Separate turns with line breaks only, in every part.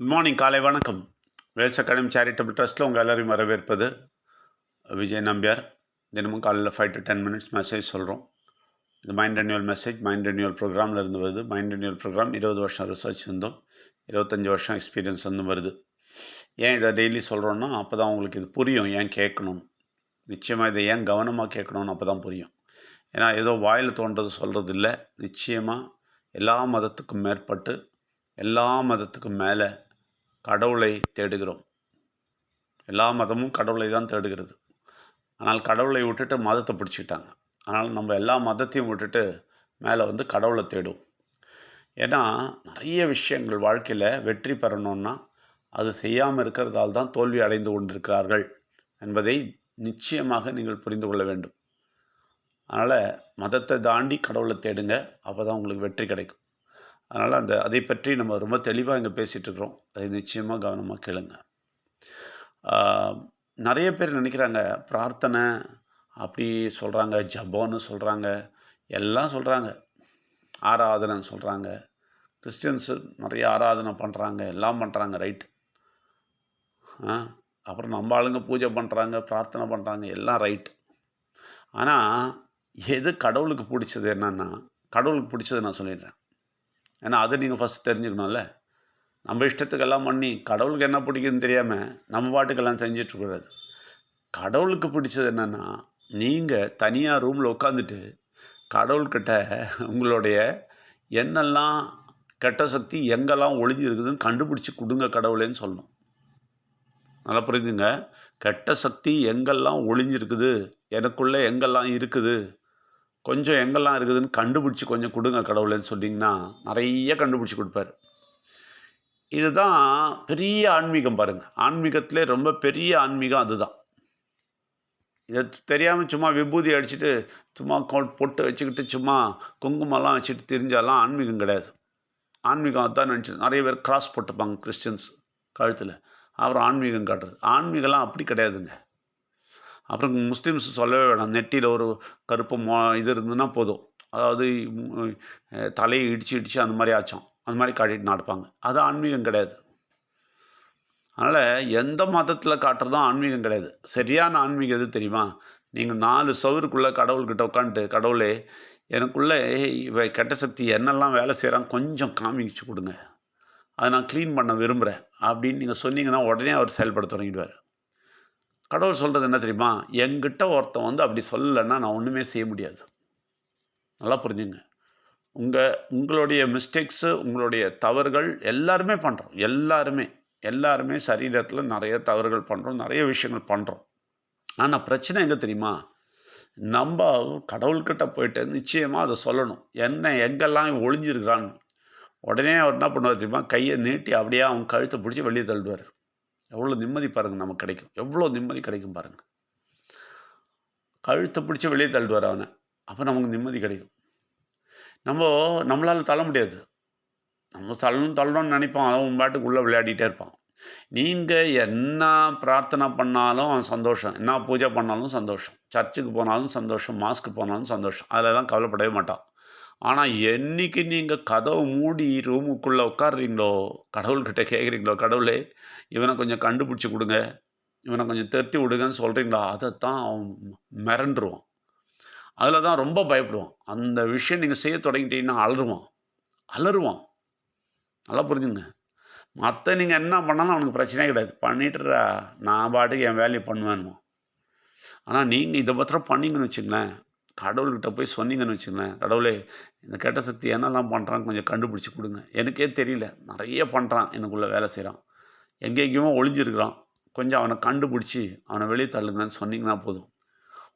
Good morning காலை வணக்கம். Wales academy charitable ட்ரஸ்ட்டில் உங்கள் எல்லோரையும் வரவேற்பது விஜய் நம்பியார். தினமும் காலையில் five to ten minutes message சொல்கிறோம் இது mind renewal message mind renewal ப்ரோக்ராமில் இருந்து வருது. மைண்ட் ரெனியூவல் ப்ரோக்ராம் இருபது வருஷம் ரிசர்ச் இருந்தோம் இருபத்தஞ்சி வருஷம் எக்ஸ்பீரியன்ஸ் வந்து வருது. ஏன் இதை டெய்லி சொல்கிறோன்னா அப்போ தான் உங்களுக்கு இது புரியும். ஏன் கேட்கணும்? நிச்சயமாக இதை ஏன் கவனமாக கேட்கணும்னு அப்போ தான் புரியும். ஏன்னா ஏதோ வாயில் தோன்றது சொல்கிறது இல்லை நிச்சயமாக எல்லா மதத்துக்கும் மேற்பட்டு எல்லா மதத்துக்கும் மேலே கடவுளை தேடுகிறோம். எல்லா மதமும் கடவுளை தான் தேடுகிறது. ஆனால் கடவுளை விட்டுட்டு மதத்தை பிடிச்சிக்கிட்டாங்க ஆனால் நம்ம எல்லா மதத்தையும் விட்டுட்டு மேலே வந்து கடவுளை தேடுவோம். ஏன்னா நிறைய விஷயங்கள் வாழ்க்கையில் வெற்றி பெறணும்னா அது செய்யாமல் இருக்கிறதால் தான் தோல்வி அடைந்து கொண்டிருக்கிறார்கள் என்பதை நிச்சயமாக நீங்கள் புரிந்து கொள்ள வேண்டும். அதனால் மதத்தை தாண்டி கடவுளை தேடுங்க. அப்போ தான் உங்களுக்கு வெற்றி கிடைக்கும். அதனால் அந்த அதை பற்றி நம்ம ரொம்ப தெளிவாக இங்கே பேசிகிட்டு இருக்கிறோம் அதை நிச்சயமாக கவனமாக கேளுங்க. நிறைய பேர் நினைக்கிறாங்க பிரார்த்தனை அப்படி சொல்கிறாங்க ஜபோன்னு சொல்கிறாங்க எல்லாம் சொல்கிறாங்க ஆராதனைன்னு சொல்கிறாங்க கிறிஸ்டியன்ஸு நிறைய ஆராதனை பண்ணுறாங்க எல்லாம் பண்ணுறாங்க ரைட். அப்புறம் நம்ம ஆளுங்க பூஜை பண்ணுறாங்க பிரார்த்தனை பண்ணுறாங்க எல்லாம் ரைட். ஆனால் எது கடவுளுக்கு பிடிச்சது என்னென்னா கடவுளுக்கு பிடிச்சது நான் சொல்லிடுறேன். ஏன்னா அதை நீங்கள் ஃபஸ்ட் தெரிஞ்சுக்கணும்ல. நம்ம இஷ்டத்துக்கெல்லாம் பண்ணி கடவுளுக்கு என்ன பிடிக்குதுன்னு தெரியாமல் நம்ம பாட்டுக்கெல்லாம் செஞ்சிட்ருக்கூடாது கடவுளுக்கு பிடிச்சது என்னென்னா நீங்கள் தனியாக ரூமில் உட்காந்துட்டு கடவுள்கிட்ட உங்களுடைய என்னெல்லாம் கெட்ட சக்தி எங்கெல்லாம் ஒளிஞ்சிருக்குதுன்னு கண்டுபிடிச்சி கொடுங்க கடவுளேன்னு சொல்லணும். நல்லா புரியுதுங்க கெட்ட சக்தி எங்கெல்லாம் ஒளிஞ்சிருக்குது எனக்குள்ளே எங்கெல்லாம் இருக்குது கொஞ்சம் எங்கெல்லாம் இருக்குதுன்னு கண்டுபிடிச்சி கொஞ்சம் கொடுங்க கடவுளேன்னு சொன்னிங்கன்னா நிறைய கண்டுபிடிச்சி கொடுப்பாரு. இதுதான் பெரிய ஆன்மீகம் பாருங்கள் ஆன்மீகத்திலே ரொம்ப பெரிய ஆன்மீகம் அதுதான். இதை தெரியாமல் சும்மா விபூதி அடிச்சுட்டு சும்மா பொட்டு வச்சுக்கிட்டு சும்மா குங்குமம்லாம் வச்சுட்டு திரிஞ்சாலாம் ஆன்மீகம் கிடையாது. ஆன்மீகம் அதான் நினச்சி நிறைய பேர் கிராஸ் போட்டுப்பாங்க கிறிஸ்டின்ஸ் கழுத்தில். அப்புறம் ஆன்மீகம் காட்டுறது ஆன்மீகம்லாம் அப்படி கிடையாதுங்க. அப்புறம் முஸ்லீம்ஸ் சொல்லவே வேணாம். நெட்டியில் ஒரு கருப்பு மோ இது இருந்ததுன்னா போதும். அதாவது தலையை இடித்து இடித்து அந்த மாதிரி ஆச்சோம். அந்த மாதிரி காட்டிட்டு நடப்பாங்க. அது ஆன்மீகம் கிடையாது. அதனால் எந்த மதத்தில் காட்டுறதும் ஆன்மீகம் கிடையாது. சரியான ஆன்மீகம் எது தெரியுமா? நீங்கள் நாலு சவுருக்குள்ளே கடவுள்கிட்ட உட்காந்துட்டு கடவுளே எனக்குள்ளே இவ கெட்ட சக்தி என்னெல்லாம் வேலை செய்கிறான் கொஞ்சம் காமிச்சு கொடுங்க. அதை நான் க்ளீன் பண்ண விரும்புகிறேன் அப்படின்னு நீங்கள் சொன்னீங்கன்னா உடனே அவர் செயல்பட தொடங்கிடுவார். கடவுள் சொல்கிறது என்ன தெரியுமா? என்கிட்ட ஒருத்தன் வந்து அப்படி சொல்லலைன்னா நான் ஒன்றுமே செய்ய முடியாது. நல்லா புரிஞ்சுங்க. உங்கள் உங்களுடைய மிஸ்டேக்ஸு உங்களுடைய தவறுகள் எல்லாருமே பண்ணுறோம் எல்லாருமே எல்லாருமே சரீரத்தில் நிறைய தவறுகள் பண்ணுறோம் நிறைய விஷயங்கள் பண்ணுறோம் ஆனால் பிரச்சனை எங்கே தெரியுமா? நம்ம கடவுள்கிட்ட போயிட்டு நிச்சயமாக அதை சொல்லணும். என்ன எங்கெல்லாம் ஒளிஞ்சிருக்கிறான்னு. உடனே அவர் என்ன பண்ணுவார் தெரியுமா? கையை நீட்டி அப்படியே அவன் கழுத்தை பிடிச்சி வெளியே தள்ளுவார். எவ்வளோ நிம்மதி பாருங்கள் நமக்கு கிடைக்கும். எவ்வளோ நிம்மதி கிடைக்கும் பாருங்கள் கழுத்தை பிடிச்சி வெளியே தள்ளுவார் அவனை. அப்போ நமக்கு நிம்மதி கிடைக்கும். நம்ம நம்மளால் தள்ள முடியாது. நம்ம தள்ளணும் தள்ளணும்னு நினைப்பான். அவன் பாட்டுக்கு உள்ளே விளையாடிட்டே இருப்பான். நீங்கள் என்ன பிரார்த்தனை பண்ணாலும் அவன் சந்தோஷம். என்ன பூஜை பண்ணாலும் சந்தோஷம். சர்ச்சுக்கு போனாலும் சந்தோஷம் மாஸ்க்கு போனாலும் சந்தோஷம். அதிலலாம் கவலைப்படவே மாட்டான். ஆனால் என்னைக்கு நீங்கள் கதவை மூடி ரூமுக்குள்ளே உட்காடுறீங்களோ கடவுள்கிட்ட கேட்குறீங்களோ கடவுளே இவனை கொஞ்சம் கண்டுபிடிச்சி கொடுங்க. இவனை கொஞ்சம் திருத்தி விடுங்கன்னு சொல்கிறீங்களா அதைத்தான் அவன் மிரண்டுருவான். அதில் தான் ரொம்ப பயப்படுவான். அந்த விஷயம் நீங்கள் செய்ய தொடங்கிட்டீங்கன்னா அலறுவான். அலறுவான். நல்லா புரிஞ்சுங்க. மற்ற நீங்கள் என்ன பண்ணாலும் அவனுக்கு பிரச்சனையே கிடையாது. பண்ணிட்டுறா நான் பாட்டுக்கு என் வேலையை பண்ணுவேன்மா ஆனால் நீங்கள் இதை பத்திரம் பண்ணிங்கன்னு வச்சுங்களேன் கடவுள்கிட்ட போய் சொன்னீங்கன்னு வச்சுங்களேன் கடவுளே இந்த கெட்ட சக்தி என்னெல்லாம் பண்ணுறான் கொஞ்சம் கண்டுபிடிச்சி கொடுங்க. எனக்கே தெரியல. நிறைய பண்ணுறான் எனக்குள்ளே வேலை செய்கிறான் எங்கெங்கேயுமோ ஒளிஞ்சிருக்கிறான். கொஞ்சம் அவனை கண்டுபிடிச்சி அவனை வெளியே தள்ளுங்கன்னு சொன்னிங்கன்னா போதும்.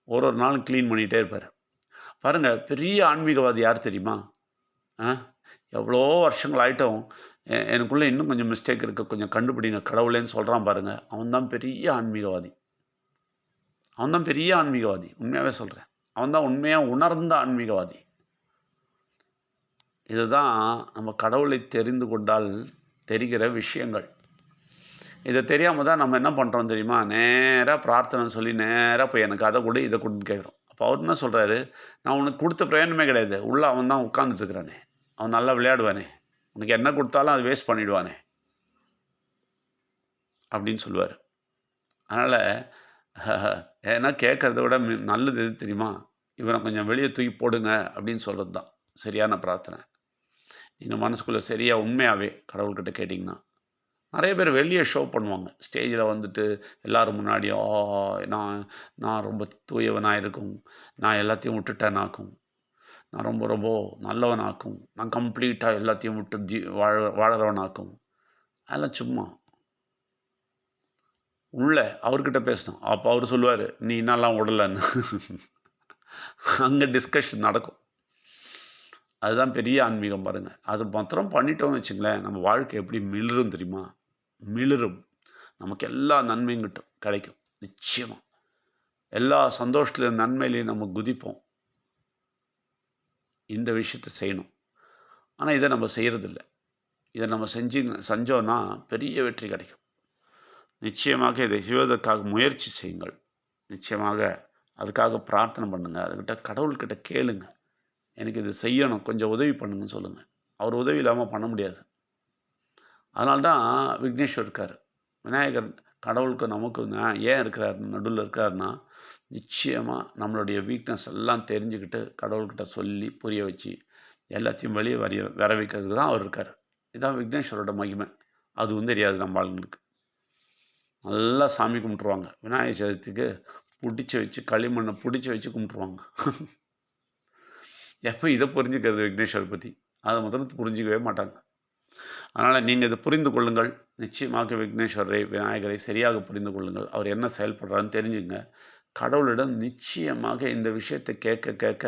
ஒரு ஒரு நாளும் க்ளீன் பண்ணிகிட்டே இருப்பார். பாருங்கள் பெரிய ஆன்மீகவாதி யார் தெரியுமா? ஆ? எவ்வளோ வருஷங்கள் ஆகிட்டும் எனக்குள்ளே இன்னும் கொஞ்சம் மிஸ்டேக் இருக்குது கொஞ்சம் கண்டுபிடிங்க. கடவுளேன்னு சொல்கிறான் பாருங்கள் அவன் தான் பெரிய ஆன்மீகவாதி. அவன் தான் பெரிய ஆன்மீகவாதி. உண்மையாகவே சொல்கிறேன் அவன் தான் உண்மையாக உணர்ந்த ஆன்மீகவாதி. இதுதான் நம்ம கடவுளை தெரிந்து கொண்டால் தெரிகிற விஷயங்கள். இதை தெரியாமல் தான் நம்ம என்ன பண்ணுறோம் தெரியுமா? நேராக பிரார்த்தனை சொல்லி நேராக போய் எனக்கு அதை கொடு இதை கொடுன்னு கேட்குறோம். அப்போ அவர் என்ன சொல்கிறாரு நான் உனக்கு கொடுத்த பிரயோஜனமே கிடையாது. உள்ளே அவன் தான் உட்காந்துட்டுருக்கிறானே அவன் நல்லா விளையாடுவானே. உனக்கு என்ன கொடுத்தாலும் அது வேஸ்ட் பண்ணிவிடுவானே அப்படின்னு சொல்லுவார். அதனால் ஏன்னா கேட்குறத விட மி- நல்லது எது தெரியுமா? இவனை கொஞ்சம் வெளியே தூக்கி போடுங்க அப்படின்னு சொல்கிறது தான் சரியான பிரார்த்தனை. நீங்கள் மனசுக்குள்ளே சரியாக உண்மையாகவே கடவுள்கிட்ட கேட்டிங்கன்னா நிறைய பேர் வெளியே ஷோ பண்ணுவாங்க. ஸ்டேஜில் வந்துட்டு எல்லாரும் முன்னாடியும் "ஆ, நான் நான் ரொம்ப தூயவனாக இருக்கும் நான் எல்லாத்தையும் விட்டுட்டேனாக்கும். நான் ரொம்ப ரொம்ப நல்லவனாக்கும். நான் கம்ப்ளீட்டாக எல்லாத்தையும் விட்டு தி வாழ வாழறவனாக்கும். அதெல்லாம் சும்மா. உள்ளே அவர்கிட்ட பேசணும். அப்போ அவர் சொல்லுவார் நீ என்னெல்லாம் விடலன்னு அங்கே டிஸ்கஷன் நடக்கும். அதுதான் பெரிய ஆன்மீகம் பாருங்கள் அது மாத்திரம் பண்ணிட்டோம்னு வச்சுங்களேன் நம்ம வாழ்க்கை எப்படி மிளிரும் தெரியுமா? மிளிரும். நமக்கு எல்லா நன்மையும் கிட்டும் கிடைக்கும். நிச்சயமாக எல்லா சந்தோஷத்துலையும் நன்மையிலையும் நம்ம குதிப்போம். இந்த விஷயத்தை செய்யணும். ஆனால் இதை நம்ம செய்கிறதில்ல இதை நம்ம செஞ்சு செஞ்சோன்னா பெரிய வெற்றி கிடைக்கும். நிச்சயமாக இதை செய்வதற்காக முயற்சி செய்யுங்கள். நிச்சயமாக அதுக்காக பிரார்த்தனை பண்ணுங்கள் அதுக்கிட்ட கடவுள்கிட்ட கேளுங்க. எனக்கு இது செய்யணும். கொஞ்சம் உதவி பண்ணுங்கன்னு சொல்லுங்கள் அவர் உதவி இல்லாமல் பண்ண முடியாது. அதனால்தான் விக்னேஸ்வர் இருக்கார். விநாயகர் கடவுளுக்கு நமக்கு ஏன் இருக்கிறார்? நடுவில் இருக்காருன்னா நிச்சயமாக நம்மளுடைய வீக்னஸ் எல்லாம் தெரிஞ்சுக்கிட்டு கடவுள்கிட்ட சொல்லி புரிய வச்சு எல்லாத்தையும் வெளியே வரைய வர வைக்கிறதுக்கு தான் அவர் இருக்கார். இதுதான் விக்னேஸ்வரோட மகிமை. அதுவும் தெரியாது நம்ம ஆளுங்களுக்கு. நல்லா சாமி கும்பிட்ருவாங்க விநாயகர் சதுர்த்திக்கு பிடிச்சி வச்சு களிமண்ணை பிடிச்சி வச்சு கும்பிட்ருவாங்க எப்போ இதை புரிஞ்சுக்கிறது விக்னேஸ்வரை பற்றி அதை முதல்ல புரிஞ்சிக்கவே மாட்டாங்க. அதனால் நீங்கள் இதை புரிந்து கொள்ளுங்கள். நிச்சயமாக விக்னேஸ்வரரை விநாயகரை சரியாக புரிந்து கொள்ளுங்கள். அவர் என்ன செயல்படுறாருன்னு தெரிஞ்சுங்க. கடவுளிடம் நிச்சயமாக இந்த விஷயத்தை கேட்க கேட்க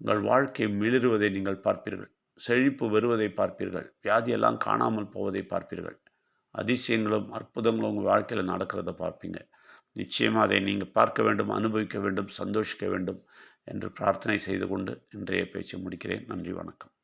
உங்கள் வாழ்க்கை மிளிருவதை நீங்கள் பார்ப்பீர்கள். செழிப்பு வருவதை பார்ப்பீர்கள். வியாதியெல்லாம் காணாமல் போவதை பார்ப்பீர்கள். அதிசயங்களும் அற்புதங்களும் உங்கள் வாழ்க்கையில் நடக்கிறத பார்ப்பீங்க. நிச்சயமாக அதை நீங்கள் பார்க்க வேண்டும் அனுபவிக்க வேண்டும் சந்தோஷிக்க வேண்டும் என்று பிரார்த்தனை செய்து கொண்டு இன்றைய பேச்சு முடிக்கிறேன். நன்றி வணக்கம்.